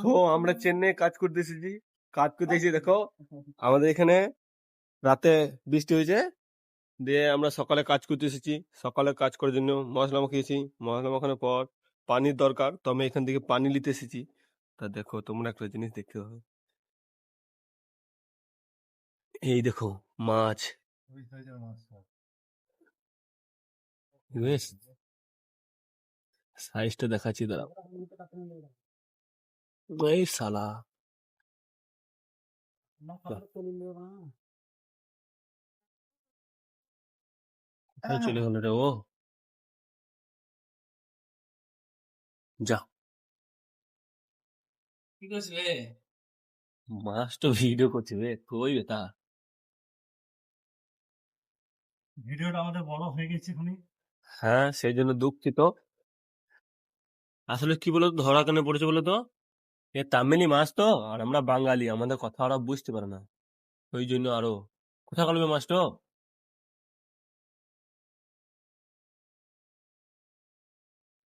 তো আমরা চেন্নাই কাজ করতে এসেছি কাজ করতে এসেছি দেখো আমাদের এখানে রাতে বৃষ্টি হয়েছে দিয়ে আমরা সকালে কাজ করতে এসেছি সকালে কাজ করার জন্য মশলা মাখিয়েছি। মশলা মাখানোর পর পানির দরকার তো আমি এখান থেকে পানি নিতে এসেছি তা দেখো তোমরা একটা জিনিস দেখতে হবে এই দেখো মাছ। সাইজটা দেখাচ্ছি দাঁড়াও। এই সালা চলে গেল রে ও যা কি করছিস রে মাছ তো ভিডিও করছে রে কই বেটা ভিডিওটা আমাদের বড় হয়ে গেছে এখানে হ্যাঁ সেই জন্য দুঃখিত আসলে কি বলতো ধরা কেন পড়েছে বলো তো এ তামিলি মাছ তো আর আমরা বাঙালি আমাদের কথা ওরা বুঝতে পারে না। ওই জন্য আরও কোথা কোথায় গেল মাছটা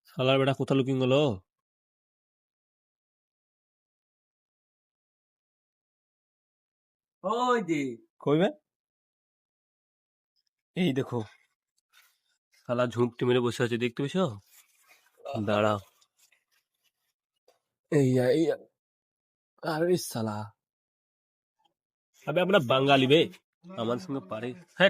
শালার বেটা কোথা লুকিং গেল? ওই যে। কইবে এই দেখো। শালা ঝুঁকটি মেরে বসে আছে দেখতে পেছো দাঁড়াও। ইয়া এই আরে সালা বাঙালি বে। আমার সঙ্গে পারে। হ্যাঁ